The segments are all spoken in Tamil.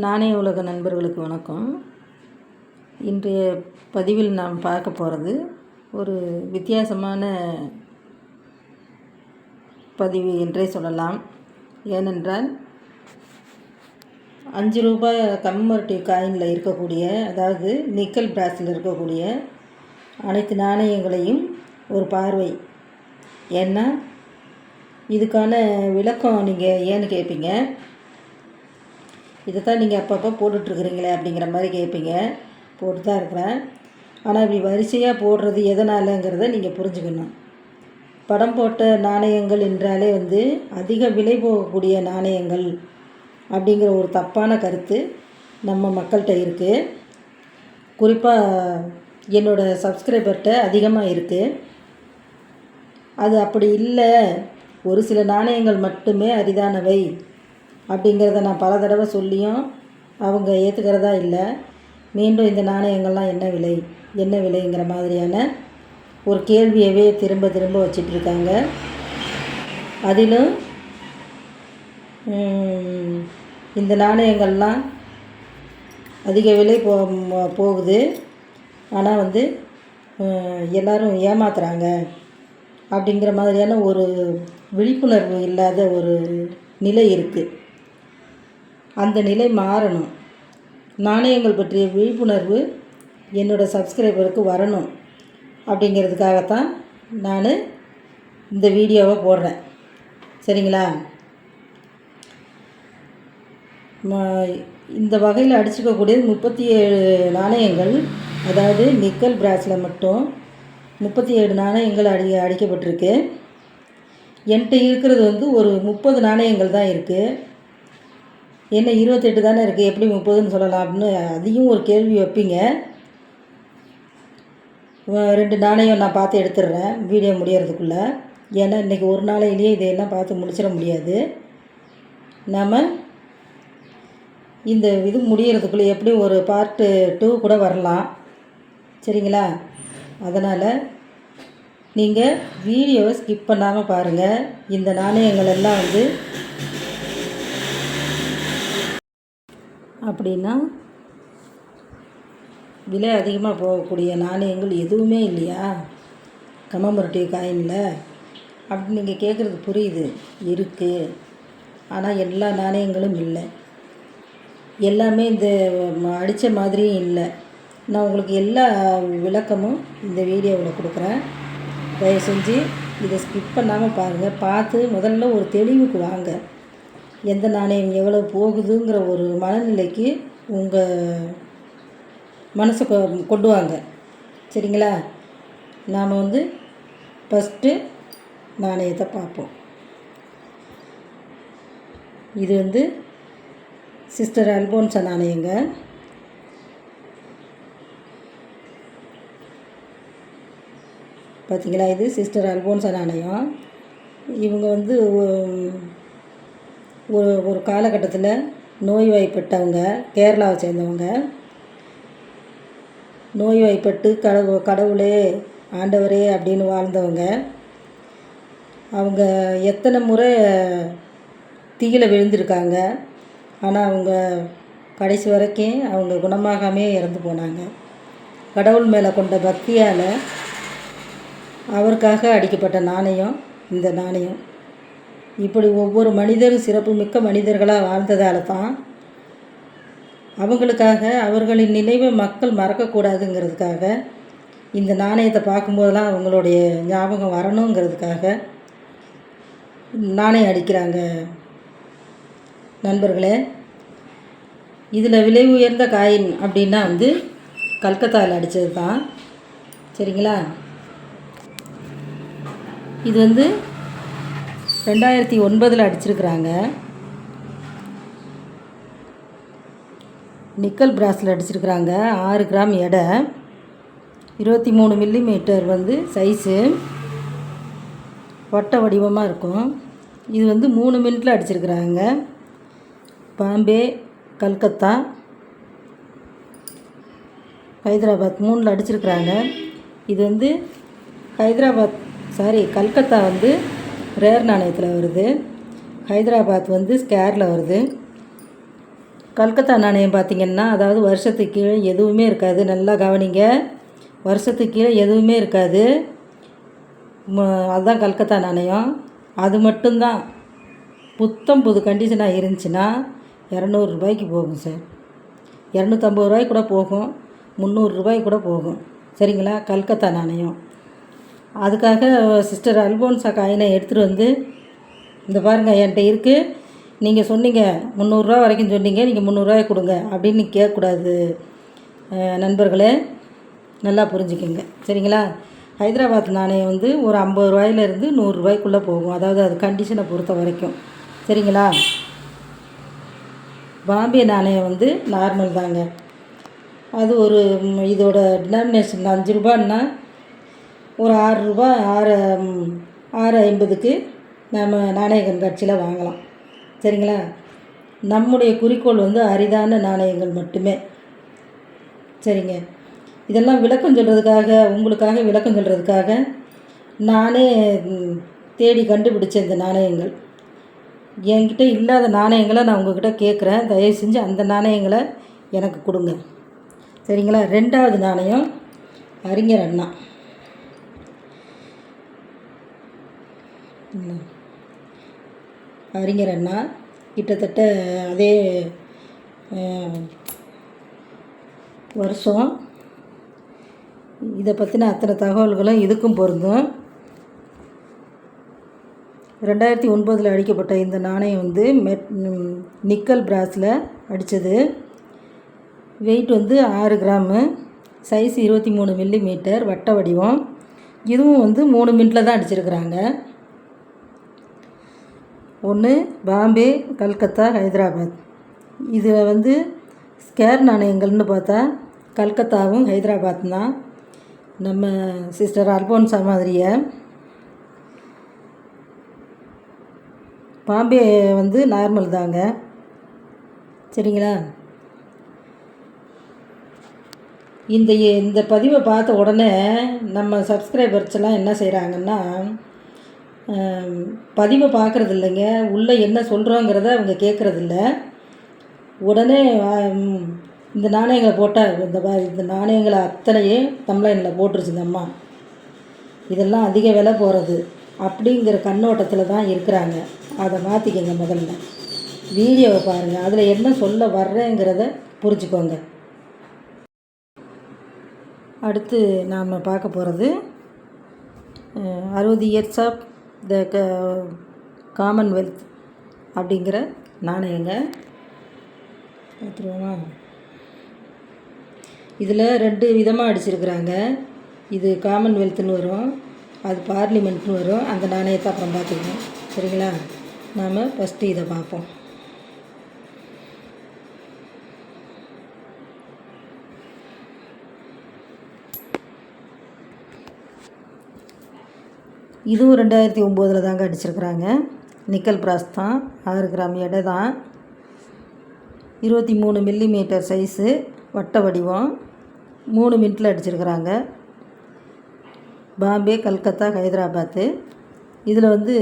நாணய உலக நண்பர்களுக்கு வணக்கம். இன்றைய பதிவில் நாம் பார்க்க போகிறது ஒரு வித்தியாசமான பதிவு என்றே சொல்லலாம். ஏனென்றால் அஞ்சு ரூபாய் கம்மர்டிவ் காயினில் இருக்கக்கூடிய அதாவது நிக்கல் பிராஸில் இருக்கக்கூடிய அனைத்து நாணயங்களையும் ஒரு பார்வை. ஏன்னா இதுக்கான விளக்கம் நீங்கள் ஏன்னு கேட்பீங்க இதை தான் நீங்கள் அப்பப்போ போட்டுட்ருக்குறீங்களே அப்படிங்கிற மாதிரி கேட்பீங்க. போட்டு தான் இருக்கிறேன். ஆனால் இப்படி வரிசையாக போடுறது எதனாலங்கிறத நீங்கள் புரிஞ்சுக்கணும். படம் போட்ட நாணயங்கள் என்றாலே வந்து அதிக விலை போகக்கூடிய நாணயங்கள் அப்படிங்கிற ஒரு தப்பான கருத்து நம்ம மக்கள்கிட்ட இருக்குது குறிப்பாக என்னோடய சப்ஸ்கிரைபர்கிட்ட அதிகமாக இருக்குது அது அப்படி இல்லை. ஒரு சில நாணயங்கள் மட்டுமே அரிதானவை. அப்படிங்கிறத நான் பல தடவை சொல்லியும் அவங்க ஏற்றுக்கிறதா இல்லை. மீண்டும் இந்த நாணயங்கள்லாம் என்ன விலை என்ன விலைங்கிற மாதிரியான ஒரு கேள்வியவே திரும்ப திரும்ப வச்சிட்ருக்காங்க. அதிலும் இந்த நாணயங்கள்லாம் அதிக விலை போ போகுது. ஆனால் வந்து எல்லோரும் ஏமாத்துறாங்க அப்படிங்கிற மாதிரியான ஒரு விழிப்புணர்வு இல்லாத ஒரு நிலை இருக்குது அந்த நிலை மாறணும். நாணயங்கள் பற்றிய விழிப்புணர்வு என்னோடய சப்ஸ்கிரைபருக்கு வரணும். அப்படிங்கிறதுக்காகத்தான் நான் இந்த வீடியோவை போடுறேன். சரிங்களா? இந்த வகையில் அடிச்சுக்கக்கூடியது முப்பத்தி ஏழு நாணயங்கள். அதாவது நிக்கல் பிராஸில் மட்டும் முப்பத்தி ஏழு நாணயங்கள் அடி அடிக்கப்பட்டிருக்கு. என்கிட்ட இருக்கிறது வந்து ஒரு முப்பது நாணயங்கள் தான் இருக்குது என்ன இருபத்தெட்டு தானே இருக்குது எப்படி முப்பதுன்னு சொல்லலாம் அப்படின்னு அதையும் ஒரு கேள்வி வைப்பீங்க. ரெண்டு நாணயம் நான் பார்த்து எடுத்துடுறேன் வீடியோ முடியறதுக்குள்ளே. ஏன்னா இன்றைக்கி ஒரு நாளையிலேயே இதையெல்லாம் பார்த்து முடிச்சிட முடியாது. நாம் இந்த இது முடியறதுக்குள்ளே எப்படி ஒரு பார்ட்டு டூ கூட வரலாம். சரிங்களா? அதனால் நீங்கள் வீடியோவை ஸ்கிப் பண்ணாமல் பாருங்கள் இந்த நாணயங்கள் எல்லாம் வந்து அப்படின்னா விலை அதிகமாக போகக்கூடிய நாணயங்கள் எதுவுமே இல்லையா? கமமரட்டிவ் காயினில். அப்படி நீங்கள் கேட்குறது புரியுது. இருக்குது ஆனால் எல்லா நாணயங்களும் இல்லை. எல்லாமே இந்த அடித்த மாதிரியும் இல்லை. நான் உங்களுக்கு எல்லா விளக்கமும் இந்த வீடியோவில் கொடுக்குறேன். தயவு செஞ்சு இதை ஸ்கிப் பண்ணாமல் பாருங்கள் பார்த்து முதல்ல ஒரு தெளிவுக்கு வாங்க. எந்த நாணயம் எவ்வளோ போகுதுங்கிற ஒரு மனநிலைக்கு உங்கள் மனசை கொண்டு வாங்க. சரிங்களா? நாம் வந்து ஃபஸ்ட்டு நாணயத்தை பார்ப்போம். இது வந்து சிஸ்டர் அல்போன்சா நாணயங்க. பார்த்தீங்களா இது? சிஸ்டர் அல்போன்சா நாணயம். இவங்க வந்து ஒரு ஒரு காலகட்டத்தில் நோய்வாய்ப்பட்டவங்க கேரளாவை சேர்ந்தவங்க நோய்வாய்ப்பட்டு கடவு கடவுளே ஆண்டவரே அப்படின்னு வாழ்ந்தவங்க அவங்க எத்தனை முறை தீயில விழுந்திருக்காங்க ஆனால் அவங்க கடைசி வரைக்கும் அவங்க குணமாகாமே இறந்து போனாங்க. கடவுள் மேலே கொண்ட பக்தியால் அவருக்காக அடிக்கப்பட்ட நாணயம் இந்த நாணயம். இப்படி ஒவ்வொரு மனிதரும் சிறப்பு மிக்க மனிதர்களாக வாழ்ந்ததால் தான் அவங்களுக்காக அவர்களின் நினைவை மக்கள் மறக்கக்கூடாதுங்கிறதுக்காக இந்த நாணயத்தை பார்க்கும்போதெல்லாம் அவங்களுடைய ஞாபகம் வரணுங்கிறதுக்காக நாணயம் அடிக்கிறாங்க. நண்பர்களே இதில் விலை உயர்ந்த காயின் அப்படின்னா வந்து கல்கத்தாவில் அடித்தது தான் சரிங்களா? இது வந்து ரெண்டாயிரத்தி ஒன்பதில் அடிச்சிருக்கிறாங்க. நிக்கல் பிராஸில் அடிச்சிருக்கிறாங்க. ஆறு கிராம் எடை. இருபத்தி மூணு மில்லி மீட்டர் வந்து சைஸு. வட்ட வடிவமாக இருக்கும். இது வந்து மூணு மினிட்டில் அடிச்சிருக்கிறாங்க. பாம்பே கல்கத்தா ஹைதராபாத் மூணில் அடிச்சிருக்கிறாங்க. இது வந்து ஹைதராபாத் சாரி கல்கத்தா வந்து ரேர் நாணயத்தில் வருது. ஹைதராபாத் வந்து ஸ்கேரில் வருது. கல்கத்தா நாணயம் பார்த்திங்கன்னா அதாவது வருஷத்துக்கு கீழே எதுவுமே இருக்காது. நல்லா கவனிங்க. வருஷத்துக்கு கீழே எதுவுமே இருக்காது. அதுதான் கல்கத்தா நாணயம். அது மட்டும்தான். புத்தம் புது கண்டிஷனாக இருந்துச்சுன்னா இரநூறுபாய்க்கு போகும் சார் இரநூத்தம்பது ரூபாய்க்கு கூட போகும். முந்நூறுரூபாய்க்கு கூட போகும். சரிங்களா? கல்கத்தா நாணயம். அதுக்காக சிஸ்டர் அல்போன்சா காயினை எடுத்துகிட்டு வந்து இந்த பாருங்கள் என்கிட்ட இருக்குது நீங்கள் சொன்னீங்க முந்நூறுரூவா வரைக்கும் சொன்னீங்க நீங்கள் முந்நூறுரூவாய் கொடுங்க. அப்படின்னு கேட்கக்கூடாது. நண்பர்களே நல்லா புரிஞ்சுக்கோங்க. சரிங்களா? ஹைதராபாத் நாணயம் வந்து ஒரு ஐம்பது ரூபாயிலேருந்து நூறுரூவாய்க்குள்ளே போகும். அதாவது அது கண்டிஷனை பொறுத்த வரைக்கும். சரிங்களா? பாம்பே நாணயம் வந்து நார்மல் தாங்க. அது ஒரு இதோட டினாமினேஷன் அஞ்சு ரூபான்னா ஒரு ஆறு ரூபா ஆறு ஆறு ஐம்பதுக்கு நம்ம நாணய கண்காட்சியில் வாங்கலாம். சரிங்களா? நம்முடைய குறிக்கோள் வந்து அரிதான நாணயங்கள் மட்டுமே. சரிங்க. இதெல்லாம் விளக்கம் சொல்கிறதுக்காக உங்களுக்காக விளக்கம் சொல்கிறதுக்காக நானே தேடி கண்டுபிடிச்ச இந்த நாணயங்கள். என்கிட்ட இல்லாத நாணயங்களை நான் உங்ககிட்ட கேட்குறேன் தயவு செஞ்சு அந்த நாணயங்களை எனக்கு கொடுங்க. சரிங்களா? ரெண்டாவது நாணயம் அறிஞர் அண்ணா. அறிஞர் அண்ணா கிட்டத்தட்ட அதே வருஷம். இதை பற்றின அத்தனை தகவல்களும் இதுக்கும் பொருந்தும். ரெண்டாயிரத்தி ஒன்பதில் அடிக்கப்பட்ட இந்த நாணயம் வந்து மெட் நிக்கல் பிராஸில் அடித்தது வெயிட் வந்து ஆறு கிராமு. சைஸ் இருபத்தி மூணு மில்லி மீட்டர் வட்ட வடிவம். இதுவும் வந்து மூணு மின்ட்டில் தான் அடிச்சிருக்கிறாங்க. ஒன்று பாம்பே கல்கத்தா ஹைதராபாத். இதில் வந்து ஸ்கேர் நாணயங்கள்னு பார்த்தா கல்கத்தாவும் ஹைதராபாத் தான். நம்ம சிஸ்டர் அல்போன்சா மாதிரியை. பாம்பே வந்து நார்மல் தாங்க. சரிங்களா? இந்த இந்த பதிவை பார்த்த உடனே நம்ம சப்ஸ்கிரைபர்ஸ்லாம் என்ன செய்கிறாங்கன்னா பதிவை பார்க்குறது இல்லைங்க உள்ளே என்ன சொல்கிறோங்கிறத அவங்க கேட்குறதில்ல உடனே இந்த நாணயங்களை போட்டால் இந்த இந்த நாணயங்களை அத்தனையே தம்ளைனில் போட்டுருச்சு இந்த அம்மா. இதெல்லாம் அதிக விலை போகிறது அப்படிங்கிற கண்ணோட்டத்தில் தான் இருக்கிறாங்க. அதை மாற்றிக்கங்க முதல்ல. வீடியோவை பாருங்கள் அதில் என்ன சொல்ல வர்றேங்கிறத புரிஞ்சுக்கோங்க. அடுத்து நாம் பார்க்க போகிறது அறுபது இயர்ஸ் ஆஃப் த க காமன்வெல்த் அப்படிங்கிற நாணயங்க. பார்த்துருவோமா? இதில் ரெண்டு விதமாக அடிச்சிருக்கிறாங்க. இது காமன்வெல்த்னு வரும் அது பார்லிமெண்ட்னு வரும். அந்த நாணயத்தை அப்புறம் பார்த்துக்கணும். சரிங்களா? நாம் ஃபஸ்ட்டு இதை பார்ப்போம். இதுவும் ரெண்டாயிரத்தி ஒம்போதில் தாங்க அடிச்சிருக்கிறாங்க. நிக்கல் பிராஸ் தான். ஆறு கிராம் எடை தான். இருபத்தி மூணு மில்லி மீட்டர் சைஸு வட்ட வடிவம். மூணு மினிட்டில் அடிச்சிருக்கிறாங்க. பாம்பே கல்கத்தா ஹைதராபாத்து. இதில் வந்து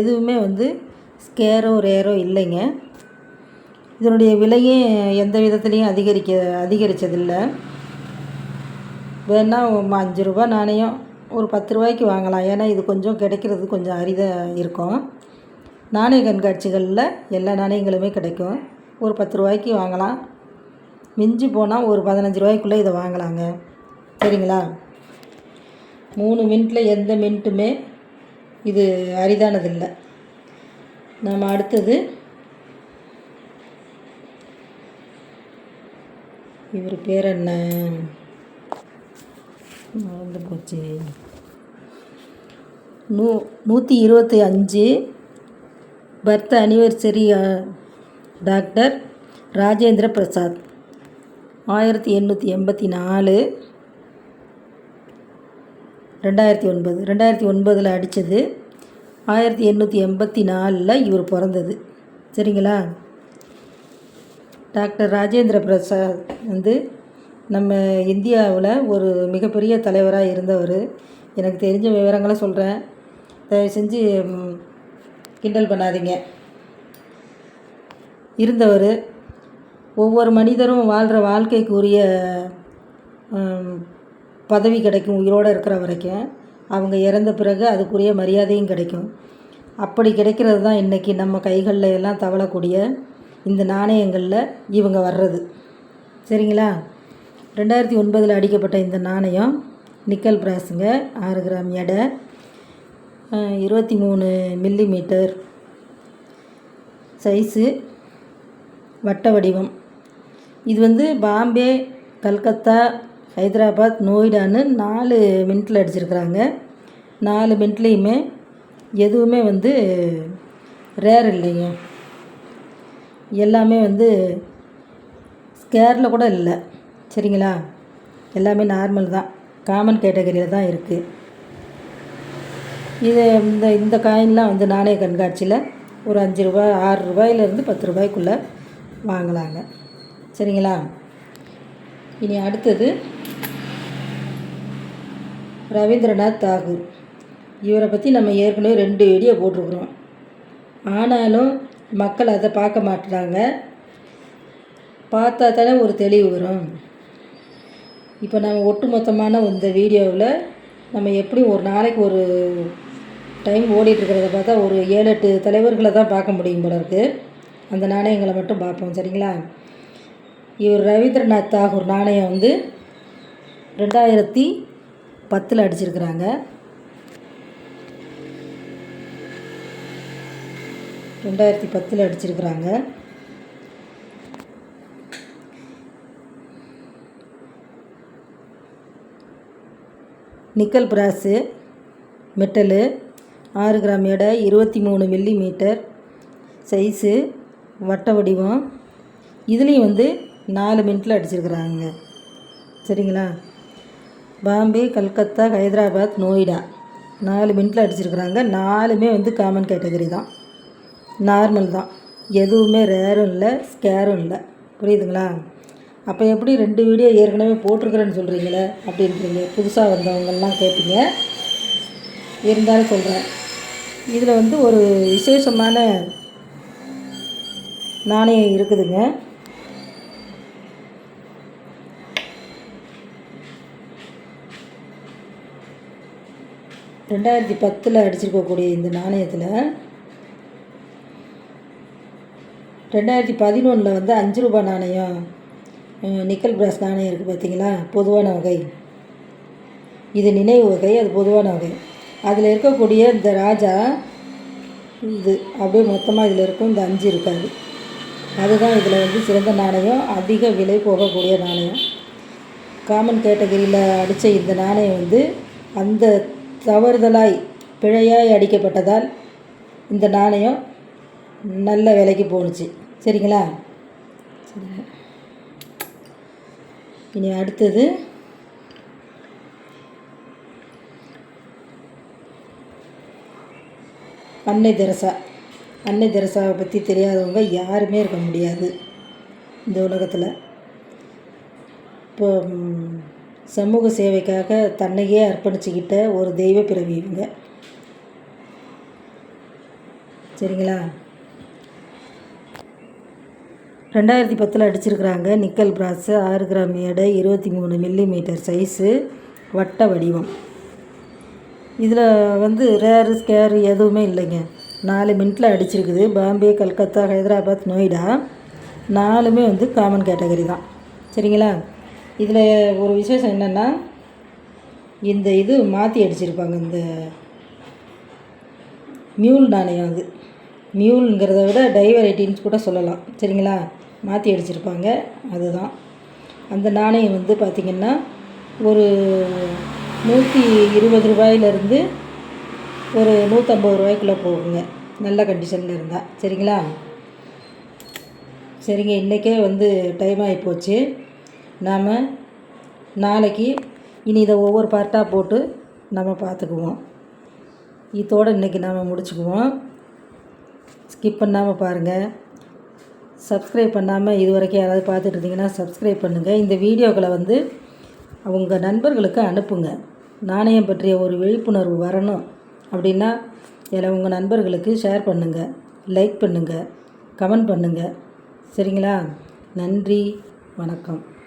எதுவுமே வந்து ஸ்கேரோ ரேரோ இல்லைங்க. இதனுடைய விலையும் எந்த விதத்துலேயும் அதிகரிக்க அதிகரித்ததில்லை வேணால் அஞ்சு ரூபா நாணயம். ஒரு பத்து ரூபாய்க்கு வாங்கலாம். ஏன்னா இது கொஞ்சம் கிடைக்கிறது கொஞ்சம் அரிதாக இருக்கும். நாணய கண்காட்சிகளில் எல்லா நாணயங்களுமே கிடைக்கும். ஒரு பத்து ரூபாய்க்கு வாங்கலாம். மிஞ்சி போனால் ஒரு பதினஞ்சு ரூபாய்க்குள்ளே இதை வாங்கலாங்க. சரிங்களா? மூணு மின்ட்டில் எந்த மின்ட்டுமே இது அரிதானதில்லை. நம்ம அடுத்தது இவர் பேர் என்ன? மறந்து போச்சு. நூ நூற்றி இருபத்தி அஞ்சு birth anniversary doctor Rajendra Prasad. ஆயிரத்தி எண்ணூற்றி எண்பத்தி நாலு ரெண்டாயிரத்தி ஒன்பது ரெண்டாயிரத்தி ஒன்பதில் அடித்தது ஆயிரத்தி எண்ணூற்றி எண்பத்தி நாலில் இவர் பிறந்தது. சரிங்களா? டாக்டர் ராஜேந்திர பிரசாத் வந்து நம்ம இந்தியாவில் ஒரு மிகப்பெரிய தலைவராக இருந்தவர். எனக்கு தெரிஞ்ச விவரங்களை சொல்கிறேன் தயவு செஞ்சு கிண்டல் பண்ணாதீங்க. இருந்தவர். ஒவ்வொரு மனிதரும் வாழ்கிற வாழ்க்கைக்குரிய பதவி கிடைக்கும் உயிரோடு இருக்கிற வரைக்கும். அவங்க இறந்த பிறகு அதுக்குரிய மரியாதையும் கிடைக்கும். அப்படி கிடைக்கிறது தான் இன்றைக்கி நம்ம கைகளில் எல்லாம் தவழக்கூடிய இந்த நாணயங்களில் இவங்க வர்றது. சரிங்களா? ரெண்டாயிரத்தி ஒன்பதில் அடிக்கப்பட்ட இந்த நாணயம் நிக்கல் பிராஸுங்க ஆறு கிராம் எடை இருபத்தி மூணு மில்லி மீட்டர் சைஸு வட்ட வடிவம். இது வந்து பாம்பே கல்கத்தா ஹைதராபாத் நோய்டான்னு நாலு மின்ட்டில் அடிச்சிருக்கிறாங்க. நாலு மின்ட்லேயுமே எதுவுமே வந்து ரேர் இல்லைங்க. எல்லாமே வந்து ஸ்கேரில் கூட இல்லை. சரிங்களா? எல்லாமே நார்மல் தான். காமன் கேட்டகரியில் தான் இருக்குது இது இந்த இந்த காயின்லாம் வந்து நாணய கண்காட்சியில் ஒரு அஞ்சு ரூபாய் ஆறு ரூபாயிலேருந்து பத்து ரூபாய்க்குள்ளே வாங்கலாங்க. சரிங்களா? இனி அடுத்தது ரவீந்திரநாத் தாகூர். இவரை பற்றி நம்ம ஏற்கனவே ரெண்டு வீடியோ போட்டிருக்குறோம். ஆனாலும் மக்கள் அதை பார்க்க மாட்டுறாங்க. பார்த்தா தானே ஒரு தெளிவு வரும். இப்போ நம்ம ஒட்டுமொத்தமான இந்த வீடியோவில் நம்ம எப்படி ஒரு நாளைக்கு ஒரு டைம் ஓடிட்டுருக்கிறத பார்த்தா ஒரு ஏழு எட்டு தலைவர்களை தான் பார்க்க முடியும் போல இருக்குது அந்த நாணயங்களை மட்டும் பார்ப்போம் சரிங்களா? இவர் ரவீந்திரநாத் தாகூர் நாணயம் வந்து ரெண்டாயிரத்தி பத்தில் அடிச்சிருக்கிறாங்க. ரெண்டாயிரத்தி பத்தில் அடிச்சிருக்கிறாங்க. நிக்கல் பிராஸு மெட்டலு ஆறு கிராம் எடை இருபத்தி மூணு மில்லி மீட்டர் சைஸு வட்ட வடிவம். இதுலேயும் வந்து நாலு மினிட்டில் அடிச்சிருக்கிறாங்க. சரிங்களா? பாம்பே கல்கத்தா ஹைதராபாத் நோய்டா. நாலு மினிட்டில் அடிச்சிருக்கிறாங்க. நாலுமே வந்து காமன் கேட்டகரி தான். நார்மல் தான். எதுவுமே ரேரும் இல்லை ஸ்கேரும் இல்லை. புரியுதுங்களா? அப்போ எப்படி ரெண்டு வீடியோ ஏற்கனவே போட்டிருக்கிறேன்னு சொல்கிறீங்களே அப்படின்றீங்க. புதுசாக வந்தவங்கெல்லாம் கேட்பீங்க இருந்தாலும் சொல்கிறேன் இதில் வந்து ஒரு விசேஷமான நாணயம் இருக்குதுங்க. ரெண்டாயிரத்தி பத்தில் அடிச்சிருக்கக்கூடிய இந்த நாணயத்தில் ரெண்டாயிரத்தி பதினொன்றில் வந்து அஞ்சு ரூபாய் நாணயம் நிக்கல் பிராஸ் நாணயம் இருக்குது பார்த்தீங்களா? பொதுவான வகை. இது நினைவு வகை அது பொதுவான வகை. அதில் இருக்கக்கூடிய இந்த ராஜா இது அப்படியே மொத்தமாக இதில் இருக்கும் இந்த அஞ்சு இருக்காது. அதுதான் இதில் வந்து சிறந்த நாணயம் அதிக விலை போகக்கூடிய நாணயம். காமன் கேட்டகரியில் அடித்த இந்த நாணயம் வந்து அந்த தவறுதலாய் பிழையாய் அடிக்கப்பட்டதால் இந்த நாணயம் நல்ல விலைக்கு போணுச்சு. சரிங்களா? சரிங்க. இனி அடுத்தது. அன்னை தெரசா. அன்னை தெரசாவை பற்றி தெரியாதவங்க யாருமே இருக்க முடியாது இந்த உலகத்தில். இப்போ சமூக சேவைக்காக தன்னையே அர்ப்பணிச்சுக்கிட்ட ஒரு தெய்வ பிறவி இவங்க. சரிங்களா? ரெண்டாயிரத்தி பத்தில் அடிச்சிருக்கிறாங்க. நிக்கல் பிராஸு ஆறு கிராம் எடை இருபத்தி மூணு மில்லி மீட்டர் சைஸு வட்ட வடிவம். இதில் வந்து ரேரு ஸ்கேரு எதுவுமே இல்லைங்க. நாலு மினிட்டில் அடிச்சிருக்குது. பாம்பே கல்கத்தா ஹைதராபாத் நொய்டா. நாலுமே வந்து காமன் கேட்டகரி தான். சரிங்களா? இதில் ஒரு விசேஷம் என்னென்னா இந்த இது மாற்றி அடிச்சிருப்பாங்க. இந்த மியூல் நாணயம் அது. மியூலுங்கிறத விட டைவரைட்டின்னு கூட சொல்லலாம். சரிங்களா? மாற்றி அடிச்சிருப்பாங்க. அதுதான். அந்த நாணயம் வந்து பார்த்திங்கன்னா ஒரு நூற்றி இருபது ரூபாயிலிருந்து ஒரு நூற்றம்பது ரூபாய்க்குள்ளே போகுங்க. நல்ல கண்டிஷனில் இருந்தால் சரிங்களா? சரிங்க இன்றைக்கே வந்து டைம் ஆகி போச்சு. நாம் நாளைக்கு இனி இதை ஒவ்வொரு பார்ட்டாக போட்டு நம்ம பார்த்துக்குவோம் இதோடு இன்றைக்கி நாம் முடிச்சுக்குவோம். ஸ்கிப் பண்ணாமல் பாருங்கள் சப்ஸ்கிரைப் பண்ணாமல் இது வரைக்கும் யாராவது பார்த்துட்டு இருந்தீங்கன்னா சப்ஸ்கிரைப் பண்ணுங்கள் இந்த வீடியோக்களை வந்து உங்கள் நண்பர்களுக்கு அனுப்புங்க. நாணயம் பற்றிய ஒரு விழிப்புணர்வு வரணும் அப்படின்னா இதில் உங்கள் நண்பர்களுக்கு ஷேர் பண்ணுங்கள் லைக் பண்ணுங்கள் கமெண்ட் பண்ணுங்கள் சரிங்களா? நன்றி. வணக்கம்.